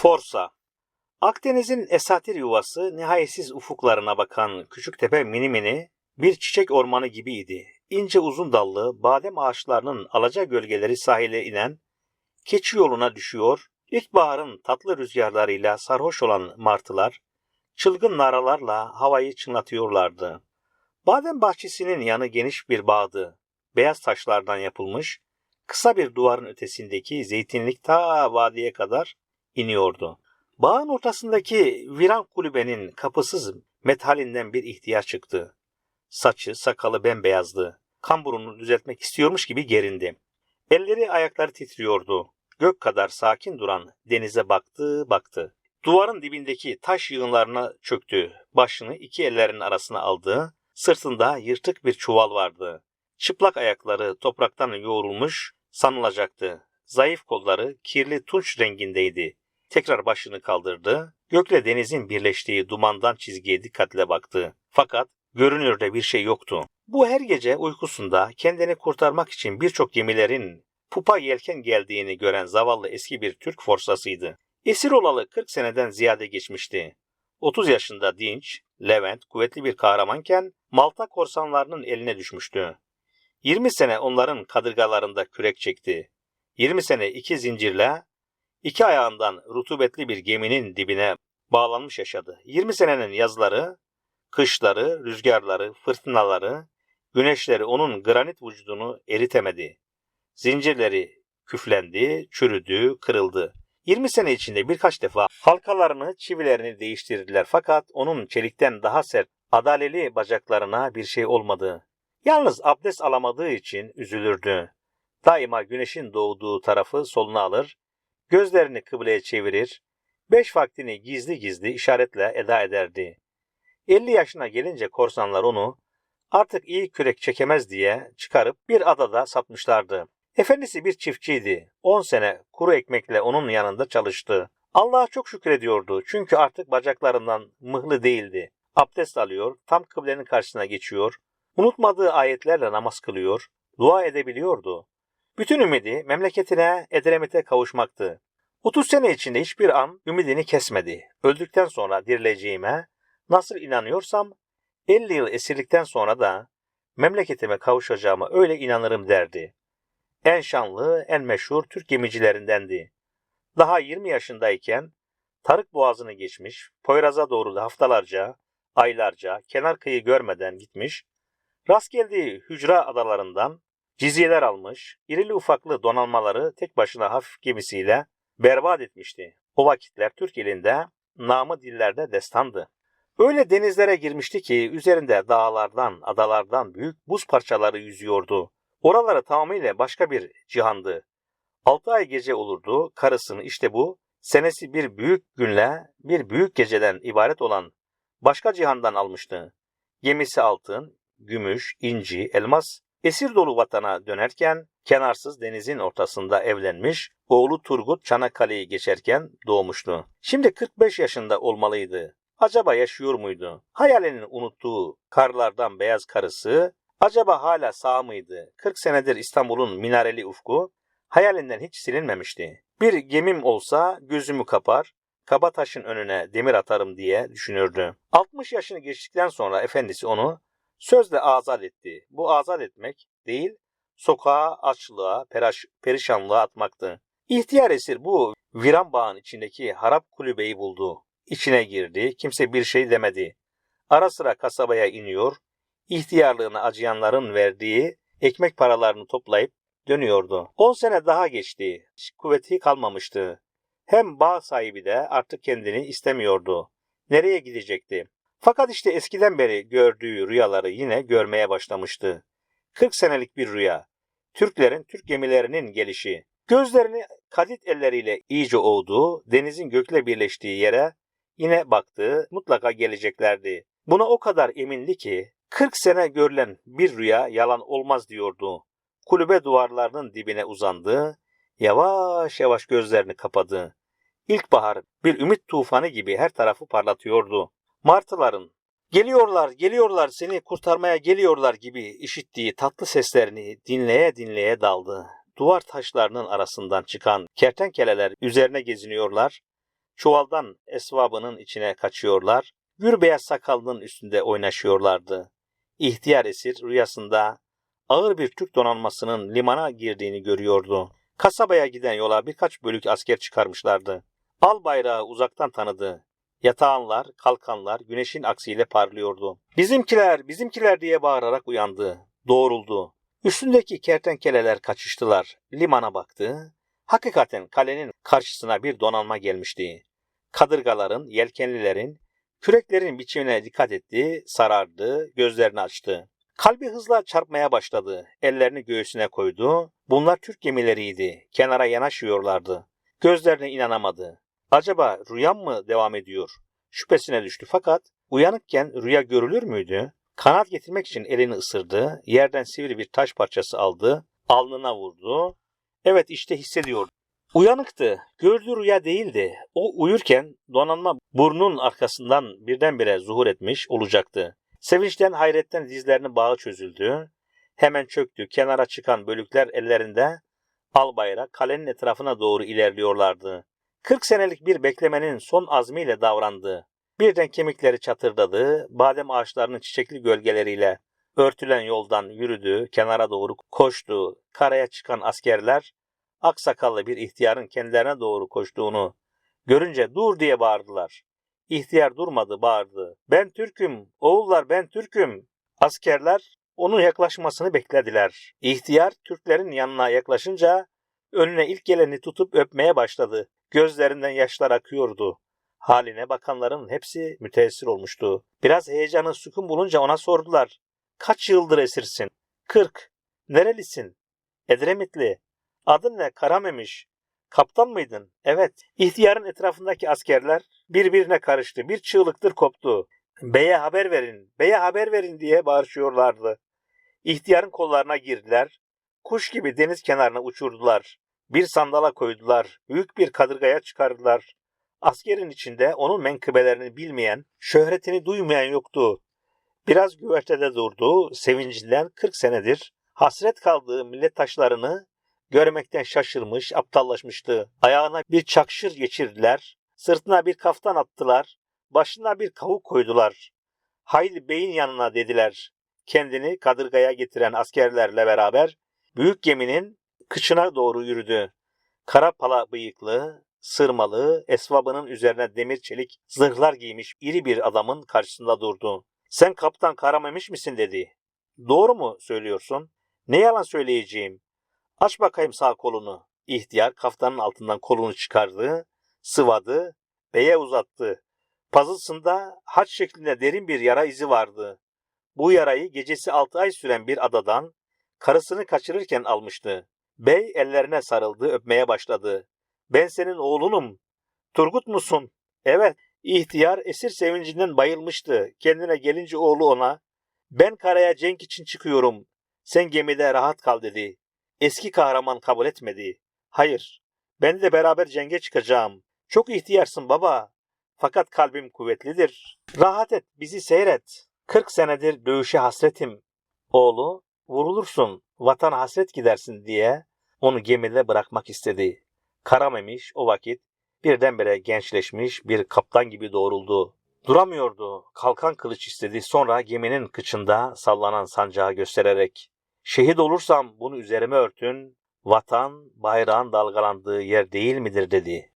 Forsa Akdeniz'in esatir yuvası nihayetsiz ufuklarına bakan Küçüktepe mini mini bir çiçek ormanı gibiydi. İnce uzun dallı badem ağaçlarının alaca gölgeleri sahile inen keçi yoluna düşüyor, ilkbaharın tatlı rüzgarlarıyla sarhoş olan martılar çılgın naralarla havayı çınlatıyorlardı. Badem bahçesinin yanı geniş bir bağdı. Beyaz taşlardan yapılmış, kısa bir duvarın ötesindeki zeytinlik ta vadiye kadar iniyordu. Bağın ortasındaki viran kulübenin kapısız metalinden bir ihtiyar çıktı. Saçı, sakalı bembeyazdı. Kamburunu düzeltmek istiyormuş gibi gerindi. Elleri ayakları titriyordu. Gök kadar sakin duran denize baktı baktı. Duvarın dibindeki taş yığınlarına çöktü. Başını iki ellerinin arasına aldı. Sırtında yırtık bir çuval vardı. Çıplak ayakları topraktan yoğrulmuş sanılacaktı. Zayıf kolları kirli tunç rengindeydi. Tekrar başını kaldırdı. Gökle denizin birleştiği dumandan çizgiye dikkatle baktı. Fakat görünürde bir şey yoktu. Bu her gece uykusunda kendini kurtarmak için birçok gemilerin pupa yelken geldiğini gören zavallı eski bir Türk forsasıydı. Esir olalı 40 seneden ziyade geçmişti. 30 yaşında dinç, Levent kuvvetli bir kahramanken Malta korsanlarının eline düşmüştü. 20 sene onların kadırgalarında kürek çekti. 20 sene iki zincirle iki ayağından rutubetli bir geminin dibine bağlanmış yaşadı. 20 senenin yazları, kışları, rüzgarları, fırtınaları, güneşleri onun granit vücudunu eritemedi. Zincirleri küflendi, çürüdü, kırıldı. 20 sene içinde birkaç defa halkalarını, çivilerini değiştirdiler fakat onun çelikten daha sert, adaleli bacaklarına bir şey olmadı. Yalnız abdest alamadığı için üzülürdü. Daima güneşin doğduğu tarafı soluna alır, gözlerini kıbleye çevirir, beş vaktini gizli gizli işaretle eda ederdi. 50 yaşına gelince korsanlar onu artık iyi kürek çekemez diye çıkarıp bir adada satmışlardı. Efendisi bir çiftçiydi. 10 sene kuru ekmekle onun yanında çalıştı. Allah'a çok şükrediyordu çünkü artık bacaklarından mıhlı değildi. Abdest alıyor, tam kıblenin karşısına geçiyor, unutmadığı ayetlerle namaz kılıyor, dua edebiliyordu. Bütün ümidi memleketine Edremit'e kavuşmaktı. 30 sene içinde hiçbir an ümidini kesmedi. Öldükten sonra dirileceğime nasıl inanıyorsam 50 yıl esirlikten sonra da memleketime kavuşacağıma öyle inanırım derdi. En şanlı, en meşhur Türk gemicilerindendi. Daha 20 yaşındayken Tarık Boğazı'nı geçmiş, Poyraz'a doğru da haftalarca, aylarca kenar kıyı görmeden gitmiş, rast geldiği hücra adalarından cizyeler almış, irili ufaklı donanmaları tek başına hafif gemisiyle berbat etmişti. O vakitler Türk elinde namı dillerde destandı. Öyle denizlere girmişti ki üzerinde dağlardan, adalardan büyük buz parçaları yüzüyordu. Oraları tamamıyla başka bir cihandı. Altı ay gece olurdu, karısını işte bu, senesi bir büyük günle, bir büyük geceden ibaret olan başka cihandan almıştı. Gemisi altın, gümüş, inci, elmas, esir dolu vatana dönerken kenarsız denizin ortasında evlenmiş, oğlu Turgut Çanakkale'yi geçerken doğmuştu. Şimdi 45 yaşında olmalıydı. Acaba yaşıyor muydu? Hayalinin unuttuğu karlardan beyaz karısı acaba hala sağ mıydı? 40 senedir İstanbul'un minareli ufku hayalinden hiç silinmemişti. Bir gemim olsa gözümü kapar, kaba taşın önüne demir atarım diye düşünürdü. 60 yaşını geçtikten sonra efendisi onu sözle azat etti. Bu azat etmek değil, sokağa, açlığa, peraş, perişanlığa atmaktı. İhtiyar esir bu viran bağın içindeki harap kulübeyi buldu. İçine girdi, kimse bir şey demedi. Ara sıra kasabaya iniyor, ihtiyarlığına acıyanların verdiği ekmek paralarını toplayıp dönüyordu. 10 sene daha geçti. Hiç kuvveti kalmamıştı. Hem bağ sahibi de artık kendini istemiyordu. Nereye gidecekti? Fakat işte eskiden beri gördüğü rüyaları yine görmeye başlamıştı. 40 senelik bir rüya. Türklerin, Türk gemilerinin gelişi. Gözlerini kadit elleriyle iyice oğdu, denizin gökle birleştiği yere yine baktı, mutlaka geleceklerdi. Buna o kadar emindi ki 40 sene görülen bir rüya yalan olmaz diyordu. Kulübe duvarlarının dibine uzandı, yavaş yavaş gözlerini kapadı. İlkbahar bir ümit tufanı gibi her tarafı parlatıyordu. Martıların geliyorlar, geliyorlar seni kurtarmaya geliyorlar gibi işittiği tatlı seslerini dinleye dinleye daldı. Duvar taşlarının arasından çıkan kertenkeleler üzerine geziniyorlar, çuvaldan esvabının içine kaçıyorlar, gür beyaz sakalının üstünde oynaşıyorlardı. İhtiyar esir rüyasında ağır bir Türk donanmasının limana girdiğini görüyordu. Kasabaya giden yola birkaç bölük asker çıkarmışlardı. Al bayrağı uzaktan tanıdı. Yatağanlar, kalkanlar güneşin aksiyle parlıyordu. Bizimkiler, bizimkiler diye bağırarak uyandı. Doğruldu. Üstündeki kertenkeleler kaçıştılar. Limana baktı. Hakikaten kalenin karşısına bir donanma gelmişti. Kadırgaların, yelkenlilerin, küreklerin biçimine dikkat etti, sarardı, gözlerini açtı. Kalbi hızla çarpmaya başladı. Ellerini göğsüne koydu. Bunlar Türk gemileriydi. Kenara yanaşıyorlardı. Gözlerine inanamadı. Acaba rüyam mı devam ediyor? Şüphesine düştü fakat uyanıkken rüya görülür müydü? Kanat getirmek için elini ısırdı. Yerden sivri bir taş parçası aldı. Alnına vurdu. Evet işte hissediyordu. Uyanıktı. Gördüğü rüya değildi. O uyurken donanma burnun arkasından birdenbire zuhur etmiş olacaktı. Sevinçten hayretten dizlerinin bağı çözüldü. Hemen çöktü. Kenara çıkan bölükler ellerinde al bayrak kalenin etrafına doğru ilerliyorlardı. 40 senelik bir beklemenin son azmiyle davrandı. Birden kemikleri çatırdadı, badem ağaçlarının çiçekli gölgeleriyle örtülen yoldan yürüdü, kenara doğru koştu. Karaya çıkan askerler aksakallı bir ihtiyarın kendilerine doğru koştuğunu görünce dur diye bağırdılar. İhtiyar durmadı, bağırdı. Ben Türk'üm, oğullar ben Türk'üm. Askerler onun yaklaşmasını beklediler. İhtiyar Türklerin yanına yaklaşınca önüne ilk geleni tutup öpmeye başladı. Gözlerinden yaşlar akıyordu. Haline bakanların hepsi müteessir olmuştu. Biraz heyecanı sükun bulunca ona sordular. Kaç yıldır esirsin? Kırk. Nerelisin? Edremitli. Adın ne? Karamemiş. Kaptan mıydın? Evet. İhtiyarın etrafındaki askerler birbirine karıştı. Bir çığlıktır koptu. Beye haber verin, beye haber verin diye bağırışıyorlardı. İhtiyarın kollarına girdiler. Kuş gibi deniz kenarına uçurdular. Bir sandala koydular. Büyük bir kadırgaya çıkardılar. Askerin içinde onun menkıbelerini bilmeyen, şöhretini duymayan yoktu. Biraz güvertede durdu, sevincinden 40 senedir hasret kaldığı millet taşlarını görmekten şaşırmış, aptallaşmıştı. Ayağına bir çakşır geçirdiler, sırtına bir kaftan attılar, başına bir kavuk koydular. Hayli beyin yanına dediler. Kendini kadırgaya getiren askerlerle beraber büyük geminin kıçına doğru yürüdü. Kara pala bıyıklı, sırmalı, esvabının üzerine demir çelik zırhlar giymiş iri bir adamın karşısında durdu. Sen kaptan Karamemiş misin dedi. Doğru mu söylüyorsun? Ne yalan söyleyeceğim. Aç bakayım sağ kolunu. İhtiyar kaftanın altından kolunu çıkardı, sıvadı, beye uzattı. Pazısında haç şeklinde derin bir yara izi vardı. Bu yarayı gecesi altı ay süren bir adadan karısını kaçırırken almıştı. Bey ellerine sarıldı, öpmeye başladı. Ben senin oğlunum. Turgut musun? Evet. İhtiyar esir sevincinden bayılmıştı. Kendine gelince oğlu ona, ben karaya cenk için çıkıyorum. Sen gemide rahat kal dedi. Eski kahraman kabul etmedi. Hayır, ben de beraber cenge çıkacağım. Çok ihtiyarsın baba. Fakat kalbim kuvvetlidir. Rahat et, bizi seyret. 40 senedir dövüşe hasretim. Oğlu, vurulursun, vatan hasret gidersin diye onu gemide bırakmak istedi. Karamemiş o vakit birdenbire gençleşmiş bir kaptan gibi doğruldu. Duramıyordu. Kalkan kılıç istedi. Sonra geminin kıçında sallanan sancağı göstererek Şehit olursam bunu üzerime örtün, vatan bayrağın dalgalandığı yer değil midir dedi.